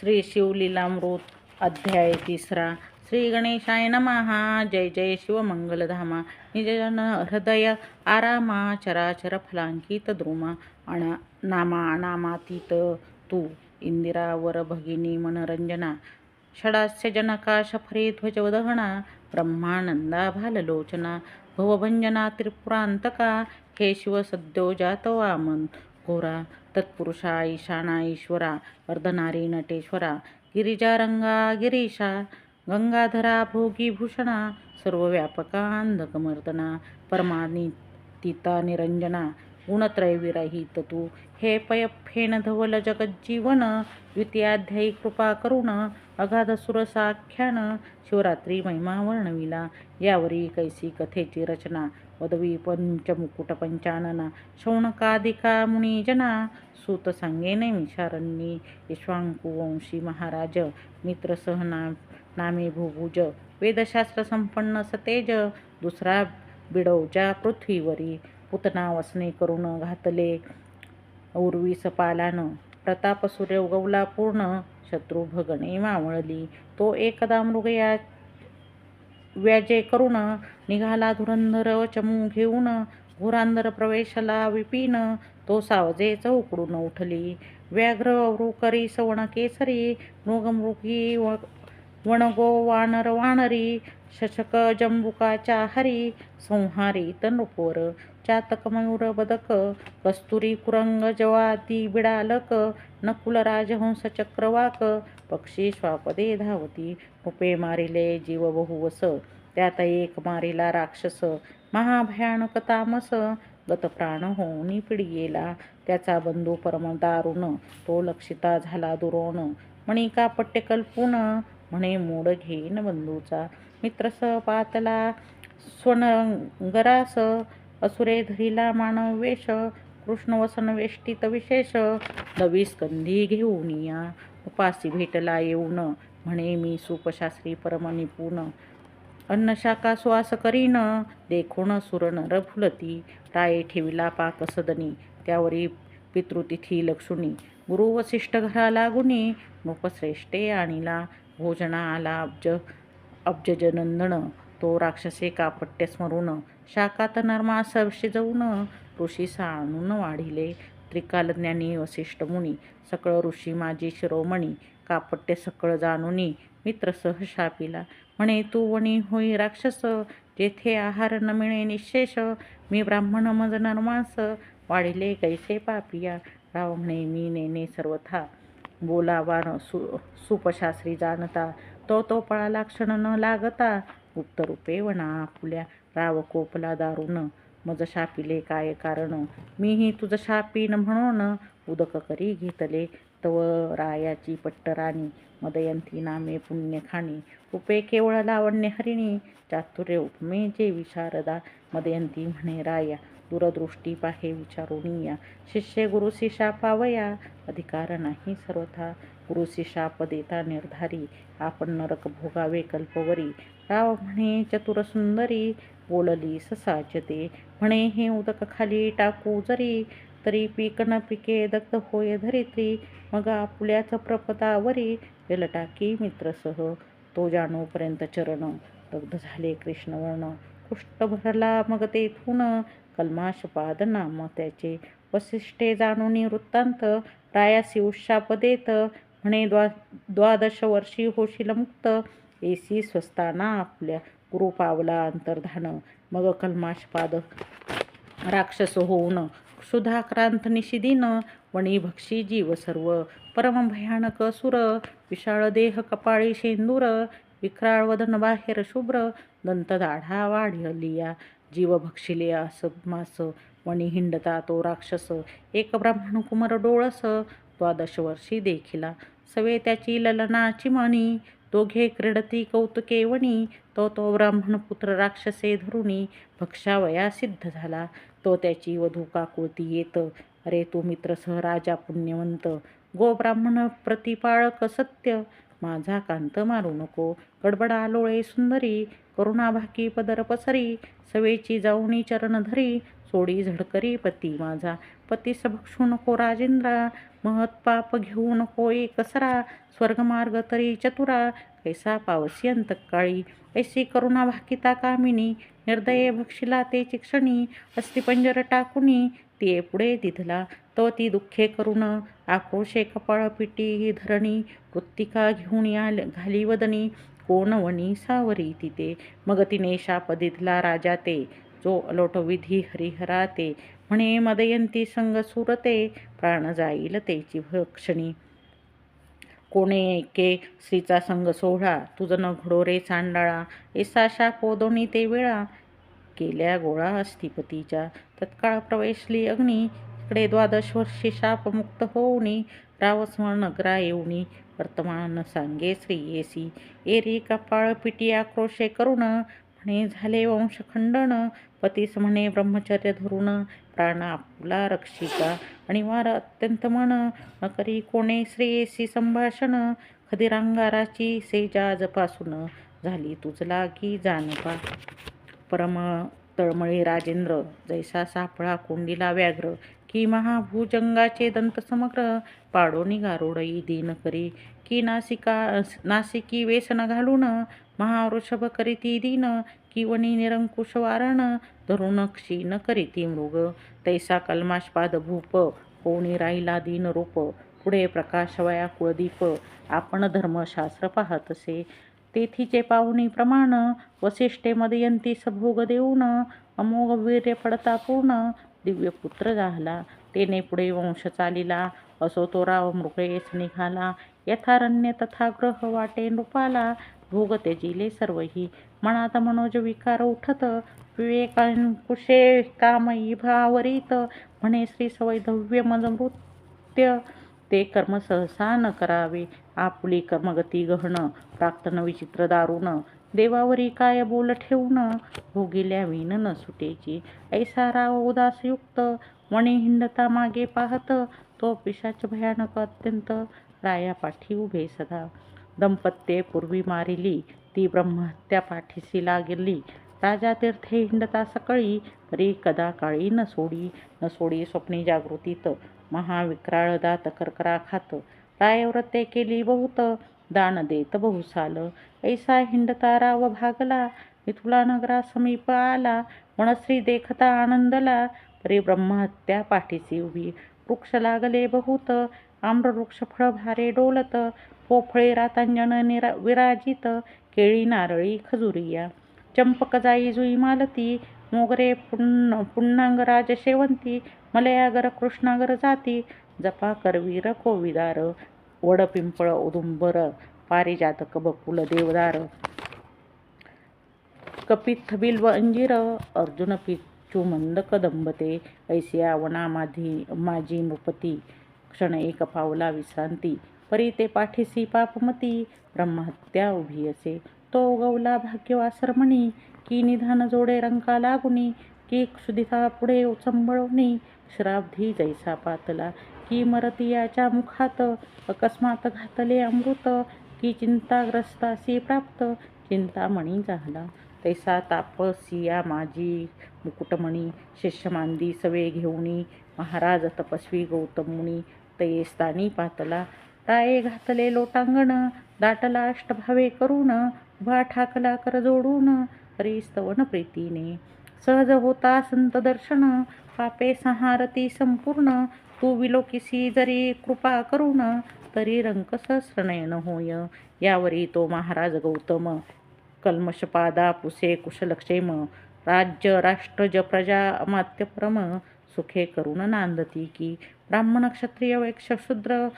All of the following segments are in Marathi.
श्री शिवलीलामृत अध्याय तिसरा. श्री गणेशाय नमहा जय जय शिवमंगलधामा निजजन हृदय आरामा चराचर फलांकित द्रुमा. अणा नामा नामातीत तू इंदिरावर भगिनी मनरंजना. षडास्य जनका शफरे ध्वजवदहना ब्रह्मानंदा भाललोचना भवभंजना त्रिपुरांतका. हे शिव सद्यो जातो घोरा तत्पुरुषा ईशाना ईश्वरा वर्धनारी नटेश्वरा गिरिजारंगा गिरीशा गंगाधरा भोगीभूषणा सर्वव्यापका अंधकमर्दना परमानितीता निरंजना गुणत्रय विरहित तू. हे पयफेन धवल जगज्जीवन द्वितीयाध्यायी कृपा करुण. अगाध सुरसाख्यान शिवरात्री महिमा वर्णविला. यावरी कैसी कथेची रचना. वदवी पंचमुकुट पंचानना. शौनकादिका मुनिजना सूत सांगे नैमिषारण्ये विश्वांकुवंशी महाराज. मित्रसह ना नामे भूभुज. वेदशास्त्र संपन्न सतेज. दुसरा बिडवजा पृथ्वीवरी. पुतना वसने करून घातले. उर्वीस पालानं प्रताप सूर्य उगवला पूर्ण. शत्रू भगणे मावळली. तो एकदा मृगया व्याजे करून निघाला धुरंधर चमू घेऊन. घुरांधर प्रवेशला विपिन. तो सावजे चौकडून उठली. व्याघ्र वृकरी सवण केसरी मृगमृगी व वणगो वानर वानरी शशक जंबुकाच्या हरी संहारी तनुपोर चातक मयूर बदक कस्तुरी कुरंग जवाती बिडालक नकुल राजहंस चक्रवाक पक्षी श्वापदे धावती उपे मारिले जीव बहुवस त्यात एक मारिला राक्षस महाभयानक तामस गतप्राण होऊनी पिडियेला त्याचा बंधू परम दारुण तो लक्षिता झाला दुरोण मणिका पट्टे कल्पून म्हणे मूड घेईन बंधूचा मित्रस पातला स्वनगरास असुरे धरिला मानव वेश कृष्ण वसन वेष्टित विशेष. नवी स्कंधी घेऊन या. उपासी भेटला येऊन. म्हणे मी सुपशास्त्री परमनिपुण अन्नशाखा श्वास करीन. देखून सुर रफुलती राये ठेविला पाक सदनी. त्यावरी पितृतिथी लक्षुणी गुरु वसिष्ठ घरा लागुनी. नृपश्रेष्ठे आणिला. भोजना आला अब्ज अब्जजनंदन. तो राक्षसे कापट्य स्मरून शाकात नर्मास शिजवून ऋषी साणून वाढिले. त्रिकालज्ञानी वसिष्ठ मुनी सकळ ऋषी माझी शिरोमणी कापट्य सकळ जाणुनी मित्र सहसा पिला म्हणे तू वणी होई राक्षस जेथे आहार न मिळे निशेष मी ब्राह्मण मज नर्मास वाढिले कैसे पापिया? राव म्हणे मी नेने सर्वथा बोलावा न सु सुपशास्त्री जाणता तो तो पळाला क्षण न लागता गुप्त रूपे वना आपुल्या राव कोपला दारुण मज शापिले काय कारण? मीही तुझं शापीन म्हणून उदक करी घेतले तव रायाची पट्टराणी मदयंती नामे पुण्यखाणी उपे केवळ लावण्य हरिणी चातुर्य उपमे जे विशारदा मदयंती म्हणे राया दूरदृष्टी पाहे विचारुनिया शिष्य गुरुसी शापावया अधिकार नाही सर्वथा. गुरुसी शाप देता निर्धारी. आपण नरक भोगावे कल्पवरी. राव म्हणे चतुर सुंदरी. बोलली ससाचते म्हणे हे उदक खाली टाकू जरी. तरी पीक न पिके दग्ध होय धरित्री. मग आपल्याच प्रपदावरी. जल टाकी मित्रसह. तो जानोपर्यंत चरण दग्ध झाले कृष्णवर्ण. कुष्ठ भरला मग तेथून कल्माशपाद नाम त्याचे वसिष्ठे जाणून वृत्तांत रायासी उशाप देत म्हणे द्वा द्वादश वर्षी होशील मुक्त. एसी स्वस्ताना आपल्या गुरु पावला अंतर्धान. मग कल्माशपाद राक्षस होऊन क्षुधाक्रांत निशिदीन वणी भक्षी जीव सर्व परम भयानक सुर विशाळ देह कपाळी शेंदूर. विक्राळ वदन बाहेर शुभ्र. दंत दाढा वाढलिया जीव भक्षिले आस मास वणी हिंडता तो राक्षस एक ब्राह्मण कुमार डोळस द्वादश वर्षी देखिला. सवे त्याची ललनाची मणी दोघे क्रीडती कौतुके वणी तो तो ब्राह्मण पुत्र राक्षसे धरुणी भक्षावया सिद्ध झाला. तो त्याची वधू काकुळती येत अरे तू मित्रसह राजा पुण्यवंत गो ब्राह्मण प्रतिपाळक सत्य माझा कांत मारू नको. गडबडा लोळे सुंदरी करुणाभाकी पदर पसरी सवेची जाऊनी चरण धरी सोडी झडकरी पती माझा. पतीस भक्षू नको राजेंद्रा महत्पाप घेऊ नको कसरा स्वर्गमार्ग तरी चतुरा कैसा पावसी अंतकाळी. ऐसी करुणा भाकिता कामिनी निर्दये भक्षिला ते चिक्षणी अस्थिपंजर टाकुनी तिये पुढे दिधला. तो ती दुःखे करून आक्रोशे कपाळ पिटी धरणी कृत्तिका घेऊन या घाली वदनी कोण वणी सावरी तिथे? मग तिने शाप दिधला राजा ते जो अलोट विधी हरिहरा ते म्हणे मदयंती संग सुरते प्राण जाईल तेची भक्षणी. कोणे ऐके श्रीचा संग सोहळा तुझं न घडोरे सांडाळा एसा शाप ओदोणी ते वेळा केल्या गोळा अस्थिपतीच्या तत्काळ प्रवेशली अग्नी इकडे द्वादश वर्षी शापमुक्त होऊनी रावस्मरण नगरा येऊनी. वर्तमान सांगे श्री येसी एरी कपाळ पिटी आक्रोशे करून म्हणे झाले वंशखंडन. पतीस म्हणे ब्रह्मचर्य धरून प्राण आपुला रक्षिका. आणि वार अत्यंत मन न करी कोणे श्रेयसी संभाषण? खदिरांगाराची सेजाजपासून झाली तुझला की जानपा परम तळमळी राजेंद्र जैसा सापळा कोंडीला व्याघ्र की महाभुजंगाचे दंत समग्र पाडोनी गारुडई दीन करी की नासिका नासिकी वेसन घालून महावृषभ करीती दीन की वनी निरंकुश वारण धरून क्षीण करीती मृग. तैसा कल्माशपाद भूप कोणी राहिला दीन रूप पुढे प्रकाशवया कुळदीप आपण धर्मशास्त्र पाहत असे. तेथीचे पाहुणी प्रमाण वसिष्ठे मदयंती सभोग देऊन अमोघ वीर्य पडता पूर्ण दिव्य पुत्र झाला. तेने पुढे वंश चालिला. असो तो राव मृगयेस निघाला. यथारण्य तथा ग्रह वाटे नृपाला भोग त्यजिले सर्वही. मनात मनोज विकार उठत विवेकांकुशे कामयी भावरीत म्हणे श्री सवैधव्य मृत्य ते कर्म सहसा न करावे. आपली कर्मगती गहन प्राक्तन विचित्र दारुण देवावरी काय बोल ठेवून भोगिल्या विन न सुटेची. ऐसा राव उदासयुक्त मणी हिंडता मागे पाहत तो पिशाच भयानक अत्यंत राया पाठी उभे सदा. दंपत्ये पूर्वी मारिली ती ब्रह्महत्या पाठीसी लागली. राजा तीर्थे हिंडता सकळी परी कदा काळी न सोडी न सोडी स्वप्नी जागृतीत महाविक्राळदा तकरकरा खात रायव्रते केली बहुत दान देत बहुसाल ऐसा हिंडता राव भागला मिथुला नगरा समीप आला वनश्री देखता आनंदला परी ब्रह्महत्या पाठीसी उभी. वृक्ष लागले बहुत आम्रवृक्ष फळ भारे डोलत पोफळे रातांजन निरा विराजित केळी नारळी खजुरिया. चंपक जाई जुई मालती मोगरे पुन्न पुन्नांगराज शेवंती मलयागर कृष्णागर जाती जपा करवीर कोविदार वडपिंपळ उदुंबर पारिजातक बकुल देवदार कपित बिल्व अंजीर अर्जुन पिच्चू मंद कदंबते ऐसिया वना माधी माझी नृपती क्षण एक पावला विश्रांती परी ते पाठीसी पापमती ब्रह्महत्या उभी असे तो उगवला भाग्यवासरमणी की निधान जोडे रंका लागुनी की क्षुदिता पुढे उचंबळवणी श्राब्धी जैसा पातला की मरतियाच्या मुखात अकस्मात घातले अमृत की चिंताग्रस्तासी प्राप्त। चिंतामणी झाला तैसा तापसिया माझी मुकुटमणी शिष्यमांदी सवे घेऊनी महाराज तपस्वी गौतमुनी तये स्थानी पातला। राये घातले लोटांगण दाटला अष्टभावे करून उभा ठाकला कर जोडून हरी स्तवन प्रीतीने. सहज होता संत दर्शन पापे संहारती संपूर्ण. तू विलोकिसी जरी कृपा करून तरी रंक सहस्रनयन होय. यावरी तो महाराज गौतम कल्मषपादा पुसे कुशलक्षेम. राज्य राष्ट्रज प्रजा अमात्य परम सुखे करून नांदती की. ब्राह्मण क्षत्रिय वैक्ष शूद्र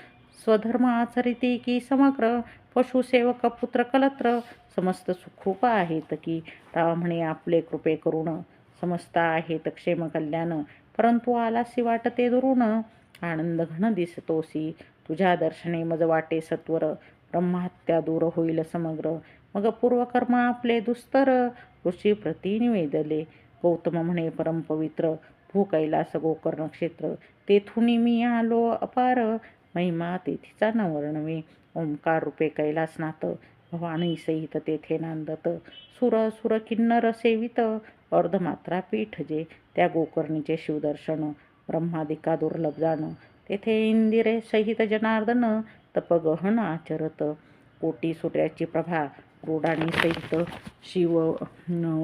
स्वधर्म आचरिती की समग्र. पशुसेवक पुत्र कलत्र समस्त सुखरूप आहेत की राव म्हणे आपले कृपे करून समस्त आहेत क्षेम कल्याण. परंतु आलासी वाटते दुरुण आनंद घन दिसतोसी. तुझ्या दर्शने मज वाटे सत्वर ब्रह्महत्या दूर होईल समग्र. मग पूर्वकर्म आपले दुस्तर ऋषी प्रतिनिवेदले गौतम म्हणे परमपवित्र भू कैलास गोकर्ण क्षेत्र तेथून मी आलो अपार. महिमा तेथीचा न वर्णवे ओंकार रूपे कैलासनाथ भवानी सहित तेथे नांदत. सुर सुर किन्नर सेवित अर्धमात्रा पीठ जे. त्या गोकर्णीचे शिवदर्शन ब्रह्मादिका दुर्लभ जाण. तेथे इंदिरे सहित जनार्दन तपगहन आचरत. कोटी सूर्याची प्रभा क्रोडानी सहित शिव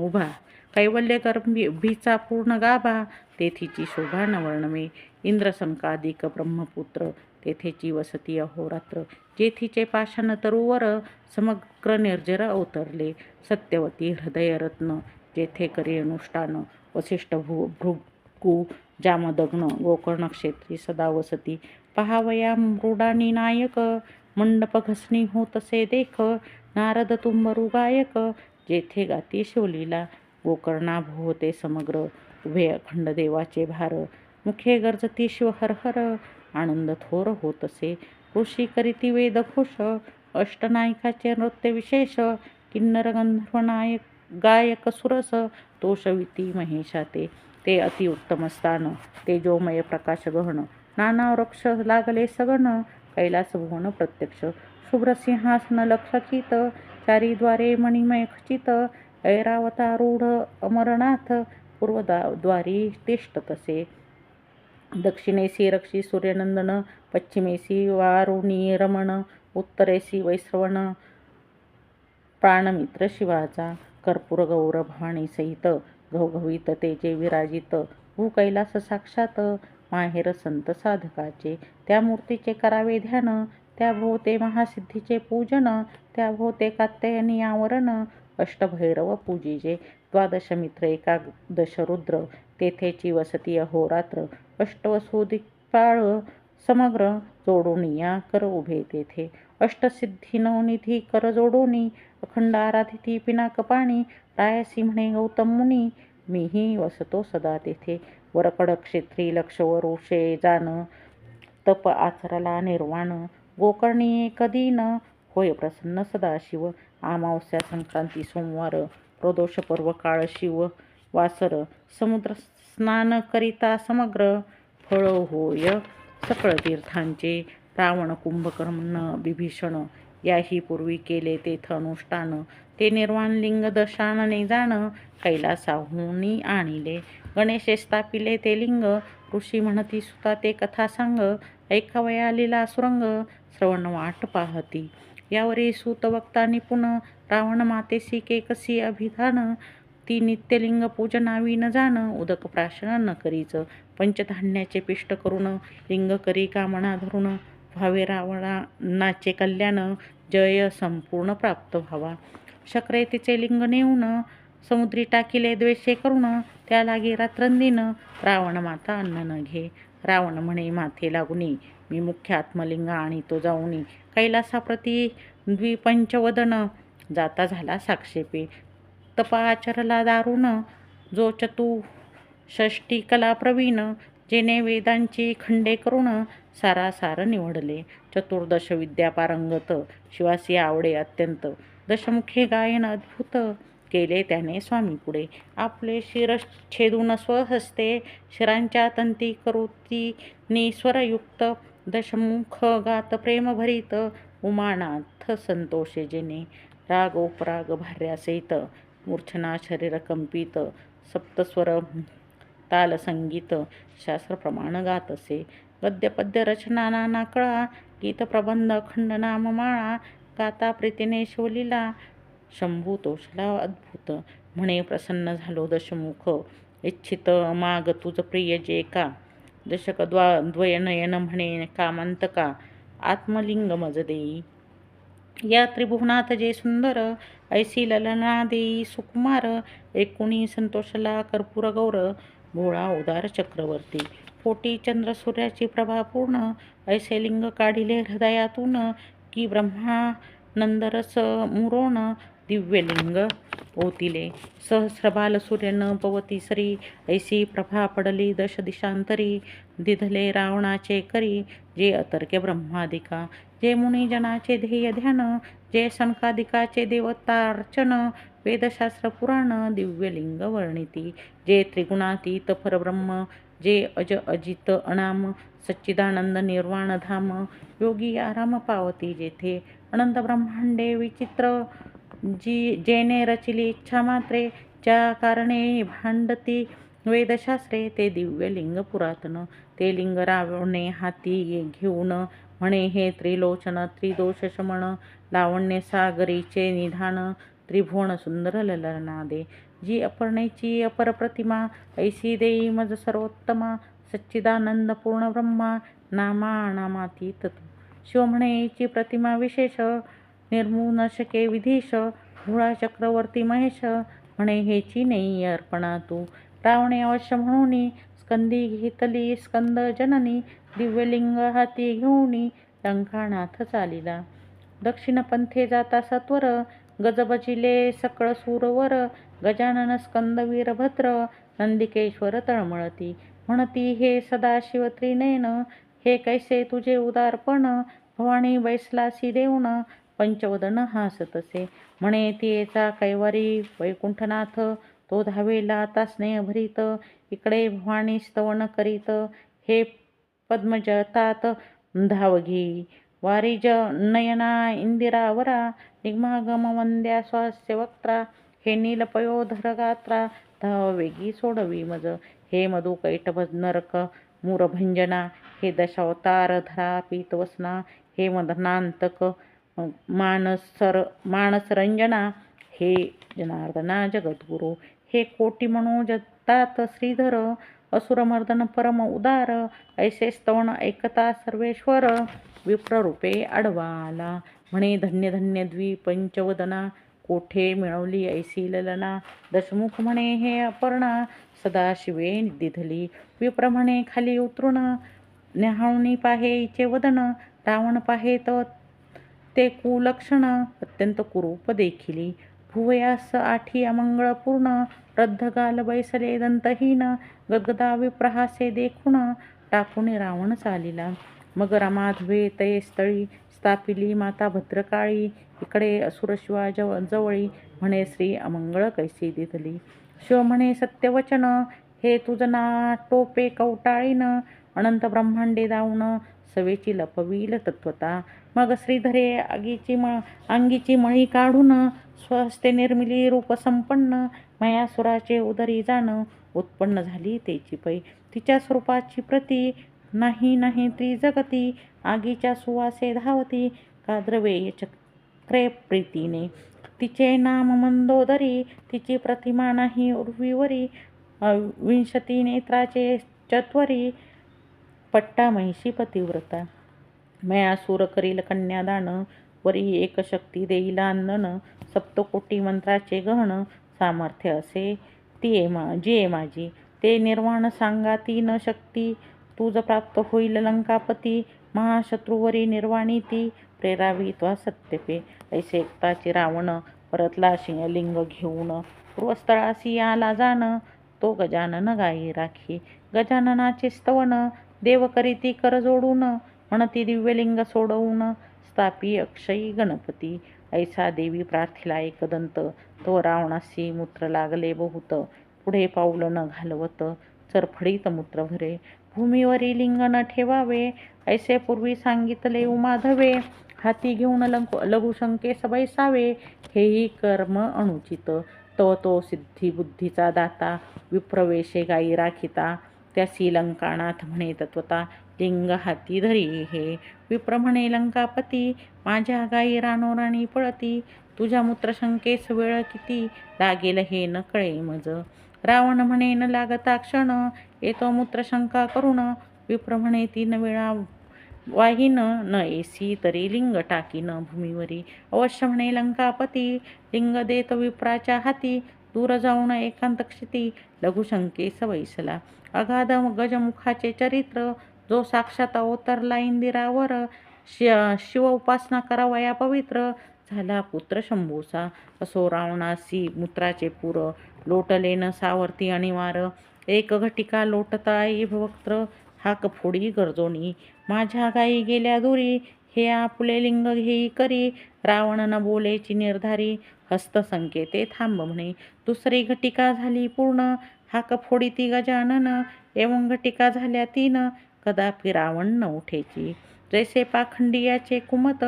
उभा. कैवल्य गर्भीचा पूर्ण गाभा तेथीची शोभा न वर्णवे इंद्रसंकादिक ब्रह्मपुत्र तेथेची वसती अहोरात्र. जेथीचे पाषाण तरुवर समग्र निर्जर अवतरले. सत्यवती हृदयरत्न जेथे करी अनुष्ठान वसिष्ठ भू भृगू जामदग्न गोकर्ण क्षेत्री सदा वसती. पहावया मृडानी नायक मंडप घसणी होतसे देख. नारद तुंबरू गायक जेथे गाती शिवलीला. गोकर्णा भोवते समग्र उभे अखंड देवाचे भार. मुखे गरजती शिव हर हर आनंद थोर होत असे. ऋषी करीती खुश अष्टनायकाचे नृत्य विशेष किन्नर गंधर्व नायक गायक सुरस तोषविती महेशाते ते अतिउत्तम स्थान तेजोमय प्रकाश गहन नाना वृक्ष लागले सगण कैलास भुवन प्रत्यक्ष. शुभ्र सिंहासन लक्षचित चारी द्वारे मणिमय खचित ऐरावतारूढ अमरनाथ पूर्वद्वारी तिष्ठ तसे. दक्षिणेसी रक्षी सूर्यनंदन पश्चिमेसी वारुणी रमण उत्तरेसी वैश्रवण प्राणमित्र शिवाचा कर्पूर गौर भवानी सहित घवघवीत तेजे विराजित. भूकैलास साक्षात माहेर संत साधकाचे त्या मूर्तीचे करावे ध्यान त्या भोवते महासिद्धीचे पूजन त्या भोवते कात्यायनी आवरण अष्टभैरव पूजिजे द्वादश मित्र एकादश रुद्र तेथेची वसती अहोरात्र अष्टवसुदिक्पाळ समग्र जोडोनिया कर उभे तेथे. अष्टसिद्धी नवनिधी कर जोडोनी अखंड आराधिती पिनाक पाणी रायसी म्हणे गौतम मुनी मीही वसतो सदा तेथे. वरकड क्षेत्री लक्ष वरुषे जाण तप आचरला निर्वाण गोकर्णी न होय प्रसन्न सदाशिव अमावस्या संक्रांती सोमवार प्रदोषपर्व काळ शिव वासर समुद्र स्नान करिता समग्र फळ होय सकळ तीर्थांचे रावण कुंभकर्ण बिभीषण याही पूर्वी केले तेथ अनुष्ठान ते निर्वाण लिंग दशानने जाण कैलासाहुनी आणिले. गणेशे स्थापिले ते लिंग ऋषी म्हणती सुता ते कथा सांग ऐकावया लिला सुरंग श्रवण वाट पाहती. यावरी सूत वक्ता निपुण रावण मातेसी केकसी अभिधान ती नित्यलिंग पूजनावी न जाण उदक प्राशन न करीच. पंचधान्याचे पिष्ट करून लिंग करी कामना धरून व्हावे रावणाचे कल्याण जय संपूर्ण प्राप्त व्हावा. शक्रे तिचे लिंग नेऊन समुद्री टाकिले द्वेषे करून त्या लागे रात्रंदिन रावण माता अन्न न घे. रावण म्हणे माथे लागुनी मी मुख्य आत्मलिंग आणि तो जाऊनी. कैलासाप्रती द्विपंचवदन जाता झाला साक्षेपे. तपाचरला दारुण जो चतु षष्टी कला प्रवीण जेने वेदांची खंडे करून सारासार निवडले. चतुर्दश विद्या पारंगत शिवासी आवडे अत्यंत दशमुखे गायन अद्भुत केले त्याने स्वामी पुढे. आपले छेदून स्वहस्ते शिरांच्या तंती करुती निस्वरयुक्त दशमुख गात प्रेमभरित उमानाथ संतोषे जेने. राग उपराग भार्यासहित मूर्छना शरीर कंपित सप्तस्वर ताल संगीत शास्त्रप्रमाण गात असे गद्यपद्य रचना नाना कळा गीत प्रबंध नाम माळा गाता प्रीतीने शिवलीला शंभू तोषला अद्भुत म्हणे प्रसन्न झालो दशमुख इच्छित माग तुझ प्रिय जे का दशक द्वा द्वयनयन म्हणे कामांतका आत्मलिंग मज देई या त्रिभुवनात जे सुंदर ऐसी ललना देई सुकुमार एकुणी संतोषला कर्पूर गौर भोळा उदार चक्रवर्ती. फोटी चंद्र सूर्याची प्रभा पूर्ण ऐसे लिंग काढिले हृदयातून की ब्रह्मानंदरस मुरोण दिव्यलिंग ओतिले सहस्रबाल सूर्य न पवती सरी ऐसी प्रभा पडली दश दिशांतरी दिधले रावणाचे करी जे अतर्क्य ब्रह्मादिका जे मुनिजनाचे ध्येय ध्यान जे सनकादिकाचे देवतार्चन वेदशास्त्र पुराण दिव्यलिंग वर्णिती जे त्रिगुणातीत परब्रह्म जे अज अजित अनाम सच्चिदानंद निर्वाण धाम योगी आराम पावती जेथे अनंत ब्रह्मांडे विचित्र जी जेने रचिली इच्छा मात्रे ज्या कारणे भांडती वेदशास्त्रे ते दिव्य लिंग पुरातन ते लिंग रावणे हाती घेऊन म्हणे हे त्रिलोचन त्रिदोष शमन लावण्य सागरीचे निधान त्रिभुवन सुंदर ललनादे जी अपर्णेची अपर प्रतिमा ऐसी देई मज सर्वोत्तमा सच्चिदानंद पूर्ण ब्रह्मा नामा नामातीत तू. शिव म्हणेची प्रतिमा विशेष निर्मून शके विधीश भुळा चक्रवर्ती महेश म्हणे हेची नाही अर्पणा तू रावणे अवश्य म्हणून स्कंदी घेतली स्कंद जननी दिव्यलिंग हाती घेऊन लंकानाथ चालिला. दक्षिण पंथे जाता सत्वर गजबजिले सकळ सूरवर गजानन स्कंद वीरभद्र नंदिकेश्वर तळमळती. म्हणती हे सदाशिव त्रिनयन हे कैसे तुझे उदारपण भवानी बैसलासी देऊन पंचवदन हासतसे. म्हणे तियेचा कैवारी वैकुंठनाथ तो धावेला आता स्नेहभरीत इकडे भवानी स्तवन करीत हे पद्मजतात धावघी. वारीज नयना इंदिरावरा निगमागम वंद्या स्वास्य वक्त्रा हे नीलपयोधर गात्रा धाव वेगी सोडवी मज. हे मधु कैटभ नरक मूरभंजना हे दशावतार धरा पीतवसना हे मदनांतक मानसर मानसरंजना हे जनार्दना जगद्गुरु. हे कोटी जगतात श्रीधर असुरमर्दन परम उदार ऐसे स्तवण ऐकता सर्वेश्वर विप्ररूपे आडवाला. म्हणे धन्य धन्य द्विपंचवदना कोठे मिळवली ऐसी ललना? दशमुख म्हणे हे अपर्णा सदाशिवे दिधली विप्र म्हणे खाली उतरून न्याहाळुनी पाहे इचे वदन रावण पाहे तर ते कुलक्षण अत्यंत कुरूप देखिली. भुवयास आठी अमंगळपूर्ण रद्धगाल बैसले दंतहीन गदगदा विप्रहासे देखून टाकून रावण चालिला. मग रमाधवे तये स्थळी स्थापिली माता भद्रकाळी इकडे असुरशिवा जव जवळी म्हणे श्री अमंगळ कैसी दिधली शिव म्हणे सत्यवचन हे तुझना टोपे कवटाळीन अनंत ब्रह्मांडे दावून सवेची लपवील तत्वता. मग श्रीधरे आगीची म अंगीची मळी काढून स्वहस्ते निर्मिली रूपसंपन्न मयासुराचे उदरी जाणं उत्पन्न झाली तेची पै. तिच्या स्वरूपाची प्रती नाही नाही जगती आगीच्या सुवासे धावती काद्रवेय चक्रे प्रीतीने. तिचे नाम मंदोदरी तिची प्रतिमा नाही उर्वीवरी विंशती नेत्राचे चत्वरी पट्टा महिषी पतिव्रता मया सुर करील कन्यादान वरी एक शक्ती देईल अंदन सप्तकोटी मंत्राचे गहन सामर्थ्य असे. ती मा जी माझी ते निर्वाण सांगा ती न शक्ती. तुझ प्राप्त होईल लंकापती महाशत्रुवरी निर्वाणी ती. प्रेरावी त्वा सत्यपे ऐसे एकताची रावण परतला लिंग घेऊन. पूर्वस्थळासी आला जाण तो गजानन गाई राखी. गजाननाचे स्तवन देव करीती कर जोडून. म्हणती दिव्यलिंग सोडवून स्थापी अक्षयी गणपती. ऐसा देवी प्रार्थिला एकदंत तो रावणासी मूत्र लागले बहुत. पुढे पाऊल न घालवत चरफडीत मूत्र भरे. भूमीवरी लिंग न ठेवावे. ऐसे पूर्वी सांगितले उमाधवे. हाती घेऊन लंक लघुशंकेस बैसावे. हेही कर्म अनुचित. तो तो सिद्धी बुद्धीचा दाता. विप्रवेशे गायी राखिता. त्यासी लंकानाथ म्हणे तत्वता. लिंग हाती धरी हे विप्रमणे लंकापती माझ्या गायी रानोराणी पळती तुझ्या मूत्रशंकेस वेळ किती लागेल हे न कळे मज. रावण म्हणे न लागता क्षण येतो मूत्रशंका करून विप्र म्हणे तीन वेळा वाहीन न एसी तरी लिंग टाकीन भूमीवरी. अवश्य म्हणे लंकापती लिंग देत विप्राच्या हाती दूर जाऊन एकांत क्षिती लघुशंके सवैसला अगाध गजमुखाचे चरित्र जो साक्षात अवतरला इंदिरावर शिव उपासना करावया पवित्र झाला पुत्र शंभूचा. असो रावणासी मूत्राचे पुर लोटले न सावरती अनिवार. एक घटिका लोटता भवक्त्र हाक फोडी गरजोनी. माझ्या गाई गेल्या दुरी हे आपले लिंग घेई करी. रावण न बोलेची निर्धारी हस्तसंकेते थांब म्हणे. दुसरी घटिका झाली पूर्ण हाक फोडी ती गजानन. एवं घटिका झाल्या तीन कदापि रावण न उठेची जैसे पाखंडियाचे कुमत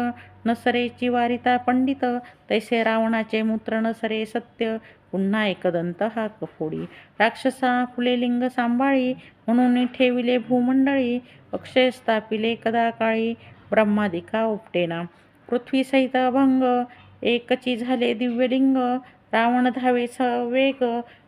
नसरेची वारिता पंडित तैसे रावणाचे मूत्र नसरे सत्य पुन्हा एकदंत हा कफोडी राक्षसा फुले लिंग सांभाळी म्हणून ठेविले भूमंडळी अक्षय स्थापिले कदा काळी ब्रह्मादिका उपटेना. पृथ्वीसहित अभंग एकची झाले दिव्यलिंग रावण धावे वेग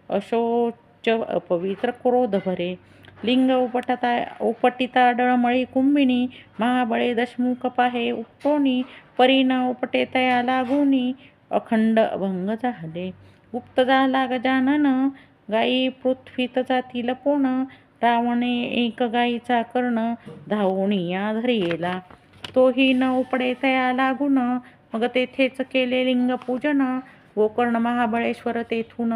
अशोच अपवित्र क्रोध भरे. लिंग उपटता उपटिता डळमळी कुंभिणी महाबळे दशमुख पाहे उपटोनी परीना उपटे तया लागोनी अखंड अभंग झाले. गुप्त झाला गजानन गायी पृथ्वीत जाती लपोण रावणे एक गायीचा कर्ण धावोणी या धरियेला तोही न उपडे तया लागून मग तेथेच केले लिंगपूजन. गोकर्ण महाबळेश्वर तेथून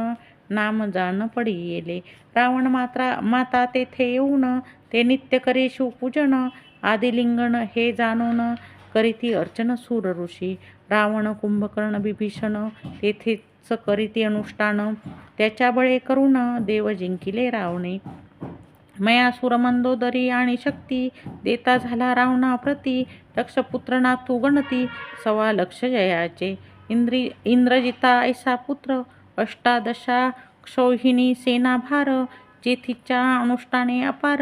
नाम जाण पडी येले. रावण मात्रा माता तेथे येऊन ते नित्य करे शिवपूजन आदिलिंगण हे जाणून करीती अर्चन सूर ऋषी. रावण कुंभकर्ण बिभीषण तेथेच करीती अनुष्ठान त्याच्या बळे करून देव जिंकिले रावणे. मयासुर मंदोदरी आणि शक्ती देता झाला रावणाप्रती लक्षपुत्र नातू गणती सवा लक्ष जयाचे. इंद्री इंद्रजिता ऐसा पुत्र अष्टादशा क्षौहिणी सेनाभार जेथीच्या अनुष्ठाने अपार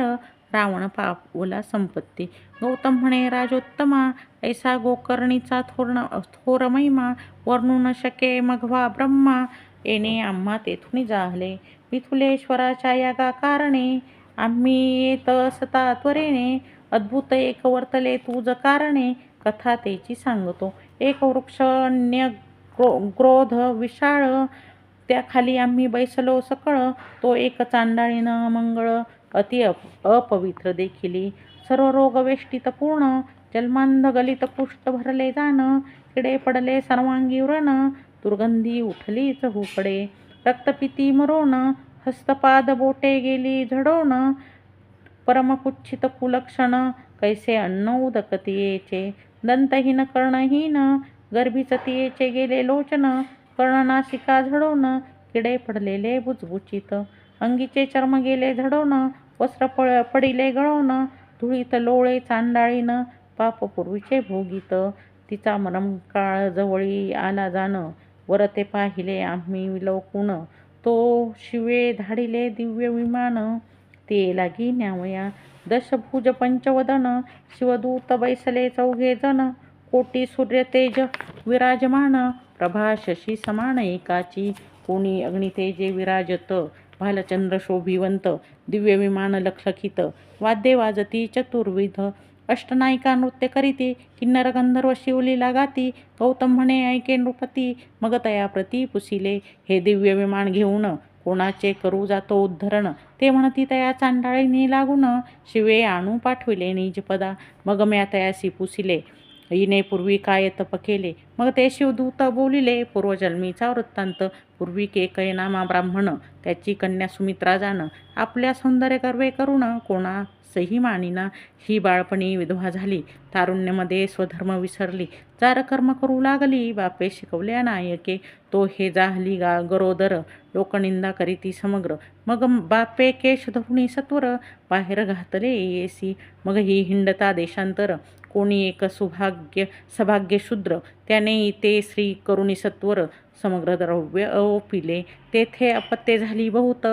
रावण पावला संपत्ती. गौतम म्हणे राजोत्तमा ऐसा गोकर्णीचा थोरण थोर महिमा वर्णू न शके मघवा ब्रह्मा येणे आम्हा तेथून जाहले. मिथुलेश्वराच्या यागा कारणे आम्ही येत असता त्वरेने अद्भुत एक वर्तले तुझ कारणे कथा तेची सांगतो. एक वृक्ष अन्य क्रो क्रोध विशाळ त्याखाली आम्ही बैसलो सकळ. तो एक चांडाळीनं मंगळ अति अप अपवित्र देखिली. सर्व रोगवेष्टीत पूर्ण जन्मांध गलित पुष्ट भरले जाणं किडे पडले सर्वांगी व्रण दुर्गंधी उठलीच हुकडे. रक्तपिती मरोण हस्तपाद बोटे गेली झडवण परमकुच्छित कुलक्षण कैसे अन्न उदकतीयेचे दंतहीन कर्णहीन गर्भीचतियेचे गेले लोचन कर्णनाशिका झडवणं किडे पडलेले बुचबुचित अंगीचे चर्म गेले झडवणं वस्त्र पळ पडिले गळवणं धुळीत लोळे चांडाळीनं पापपूर्वीचे भोगीत तिचा मरमकाळ जवळी आला जाणं वर ते पाहिले आम्ही विलोकून तो शिवे धाडिले दिव्य विमान ते लागी न्यावया दशभुज पंचवदन शिवदूत बैसले चौघे जण कोटी सूर्यतेज विराजमान प्रभा शशी समान एकाची. कोणी अग्नितेजे विराजत भालचंद्र शोभिवंत दिव्य विमान लखलखित वाद्ये वाजती चतुर्विध अष्टनायिका नृत्य करीती. किन्नर गंधर्व शिवलीला गाती. गौतम म्हणे ऐके नृपती. मग तया प्रती पुसिले. हे दिव्य विमान घेऊन कोणाचे करू जातो उद्धरण? ते म्हणती तया चांडाळीनी लागून शिवे आणू पाठविले निजपदा. मग म्या तयासी पुसिले. हिने पूर्वी काय तप केले? मग ते शिवदूत बोलिले पूर्वजन्मीचा वृत्तांत पूर्वी के नामा ब्राह्मण त्याची कन्या सुमित्रा जाण आपल्या सौंदर्य गर्वे करून कोणा सही मानिना ही बाळपणी विधवा झाली तारुण्यामध्ये स्वधर्म विसरली जार कर्म करू लागली बापे शिकवल्या नायके तो हे जाहली गा गरोदर लोकनिंदा करीती समग्र मग बापे केश धरुणी सत्वर बाहेर घातले येसी मग ही हिंडता देशांतर कोणी एक सुभाग्य सभाग्य शूद्र त्याने ते श्री करुणी सत्वर समग्र द्रव्य ओपिले. तेथे अपत्ये झाली बहुत.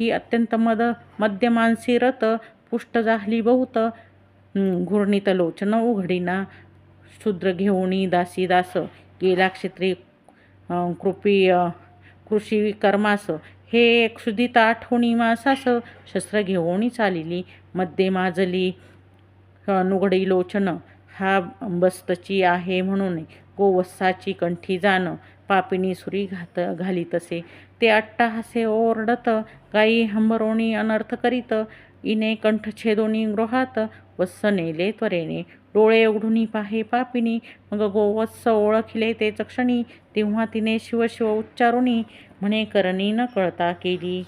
ही अत्यंत मद मध्यमानसी रत पुष्ट झाली बहुत. घूर्णित लोचन उघडीना शूद्र घेऊनी दासी दास गेला क्षेत्री कृपी कृषी कर्मास. हे क्षुदित आठवणी मासास शस्त्र घेऊनी चालिली मध्ये माजली नुघडी लोचन हा बस्तची आहे म्हणून गोवत्साची कंठी जाणं पापिनी सुरी घात घाली तसे ते अट्टाहासे ओरडत गाई हंबरोणी अनर्थ करीत इने कंठछेदोनी गृहात वत्स नेले त्वरेने. डोळे उघडूनी पाहे पापिनी मग गोवत्स ओळखिले ते चक्षणी तेव्हा तिने शिवशिव उच्चारुणी म्हणे करणी न कळता केली.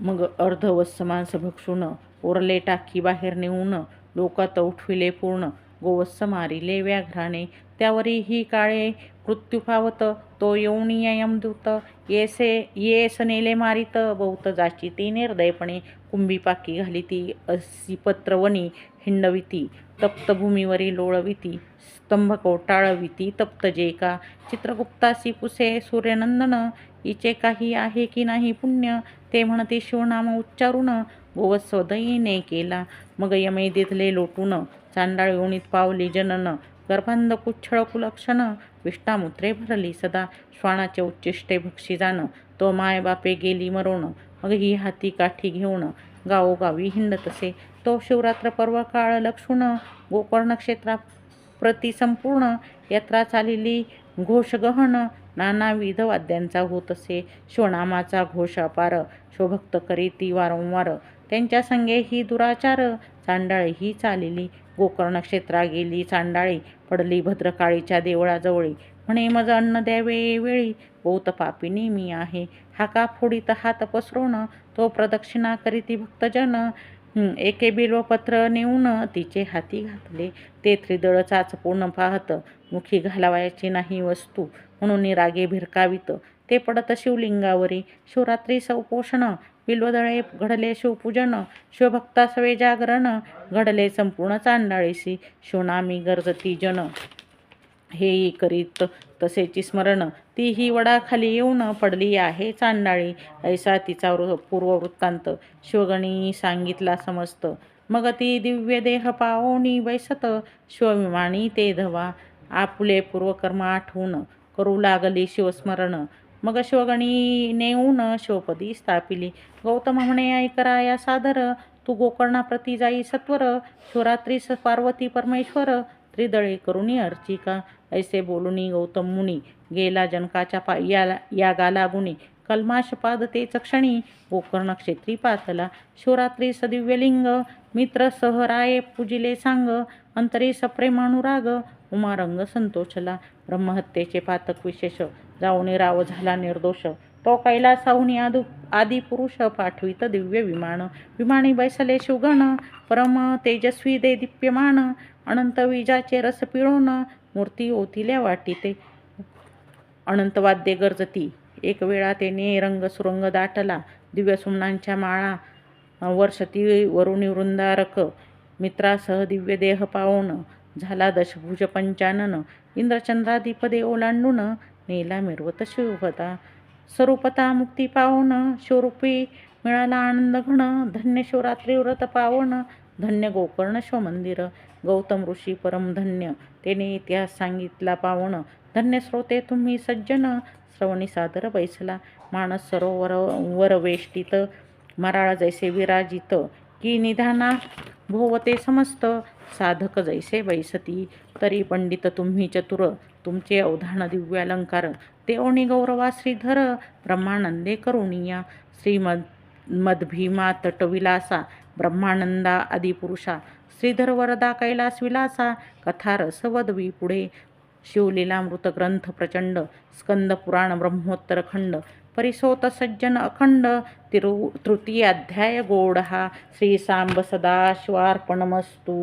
मग अर्धवत्स मांस भक्षून ओरले टाकी बाहेर नेऊन लोकात उठविले पूर्ण गोवत्स मारिले व्याघ्राने. त्यावरी ही काळे मृत्यू पावत तो येऊनिया यमदूत येसे येस नेले मारित बहुत जाची ती निर्दयपणे कुंभीपाकी घाली ती असी पत्रवनी हिंडविती तप्तभूमीवरी लोळविती स्तंभ कोटाळविती तप्त जे का चित्रगुप्तासी पुसे सूर्यनंदन इचे काही आहे की नाही पुण्य ते म्हणते शिवनाम उच्चारून गोवत दयेने केला. मग यमे दिधले लोटून चांडाळ योनीत पावली जनन. गर्भांध कुच्छळ कुलक्षण. विष्टामुत्रे भरली सदा. श्वानाचे उच्चिष्टे भक्षी जाण. तो मायबापे गेली मरोण. मग ही हाती काठी घेऊन गावोगावी हिंडतसे तो शिवरात्र पर्व काळ लक्षून गोकर्ण क्षेत्रा प्रति संपूर्ण. यात्रा चालिली घोषगहन नानाविध वाद्यांचा होत असे. शिवनामाचा घोष अपार. शोभक्त करीती वारंवार. त्यांच्या संगे ही दुराचार चांडाळी ही चालिली. गोकर्ण क्षेत्रा गेली चांडाळी पडली भद्रकाळीच्या देवळाजवळी. म्हणे मज अन्न द्यावे वेळी. बहुत पापिनी मी आहे. हाका फोडीत हात पसरून तो प्रदक्षिणा करीती भक्तजन. एके बिल्वपत्र नेऊन तिचे हाती घातले. ते त्रिदळ चाचपून पाहत मुखी घालावायची नाही वस्तू. म्हणून रागे भिरकावित. ते पडत शिवलिंगावरी. शिवरात्री सौपोषण. बिल्वदळे घडले शिवपूजन शिवभक्ता सवे जागरण घडले संपूर्ण चांडाळीशी शिवनामी गरजती जन. हेही करीत तसेची स्मरण तीही वडाखाली येऊन पडली आहे चांडाळी ऐसा तिचा वृ पूर्ववृत्तांत शिवगणी सांगितला समस्त. मग ती दिव्य देह पाओनी बैसत शिवविमानी ते धवा. आपले पूर्वकर्म आठवून करू लागली शिवस्मरण. मग शिवगणी नेऊन शिवपदी स्थापिली. गौतम म्हणे ऐकरा या सादर तू गोकर्णाप्रती जाई सत्वर शिवरात्री स पार्वती परमेश्वर त्रिदळे करुणी अर्चिका. ऐसे बोलुनी गौतम मुनी गेला जनकाच्या पा या यागा लागुनी. कल्माश पादतेच क्षणी गोकर्ण क्षेत्री पातला. शिवरात्री सदिव्यलिंग मित्र सहराये पूजिले सांग. अंतरी सप्रेमानुराग उमारंग संतोषला. ब्रह्महत्येचे पातक विशेष जाऊनी राव झाला निर्दोष. तो कैलासाहुनी आदु आदी पुरुष पाठवित दिव्य विमान. विमानी बैसले शिवगण परम तेजस्वी दे दिप्यमान. अनंत विजाचे रस पिळून मूर्ती ओतिल्या वाटीते. अनंत वाद्ये गरजती. एक वेळा त्याने रंग सुरंग दाटला. दिव्य सुमनांच्या माळा वर्षती वरुणी वृंदारक मित्रासह दिव्य देह पावून झाला दशभुज पंचानन. इंद्रचंद्राधिपदे ओलांडून नेला मिरवत शिवपता स्वरूपता मुक्ती पावण शिवरूपी मिळाला आनंद घण धन्य शिवरात्री व्रत पावन धन्य गोकर्ण शिवमंदिर गौतम ऋषी परम धन्य त्याने इतिहास सांगितला पावण धन्य श्रोते तुम्ही सज्जन श्रवणी सादर बैसला. मानस सरोवर वरवेष्टित मराळ जैसे विराजित. की निधाना भोवते समस्त साधक जैसे बैसती. तरी पंडित तुम्ही चतुर तुमचे अवधान दिव्य अलंकार देवणी गौरवा श्रीधर ब्रह्मानंदे करुणिया श्रीमद मदभीमा तटविलासा ब्रह्मानंदा आदिपुरुषा श्रीधर वरदा कैलास विलासा कथा रसवदवी पुढे शिवलीलामृत ग्रंथ प्रचंड स्कंद पुराण ब्रह्मोत्तर खंड परिसोत सज्जन अखंड तिरु तृतीय अध्याय गोड हा श्री सांब सदाशिवार्पणमस्तू.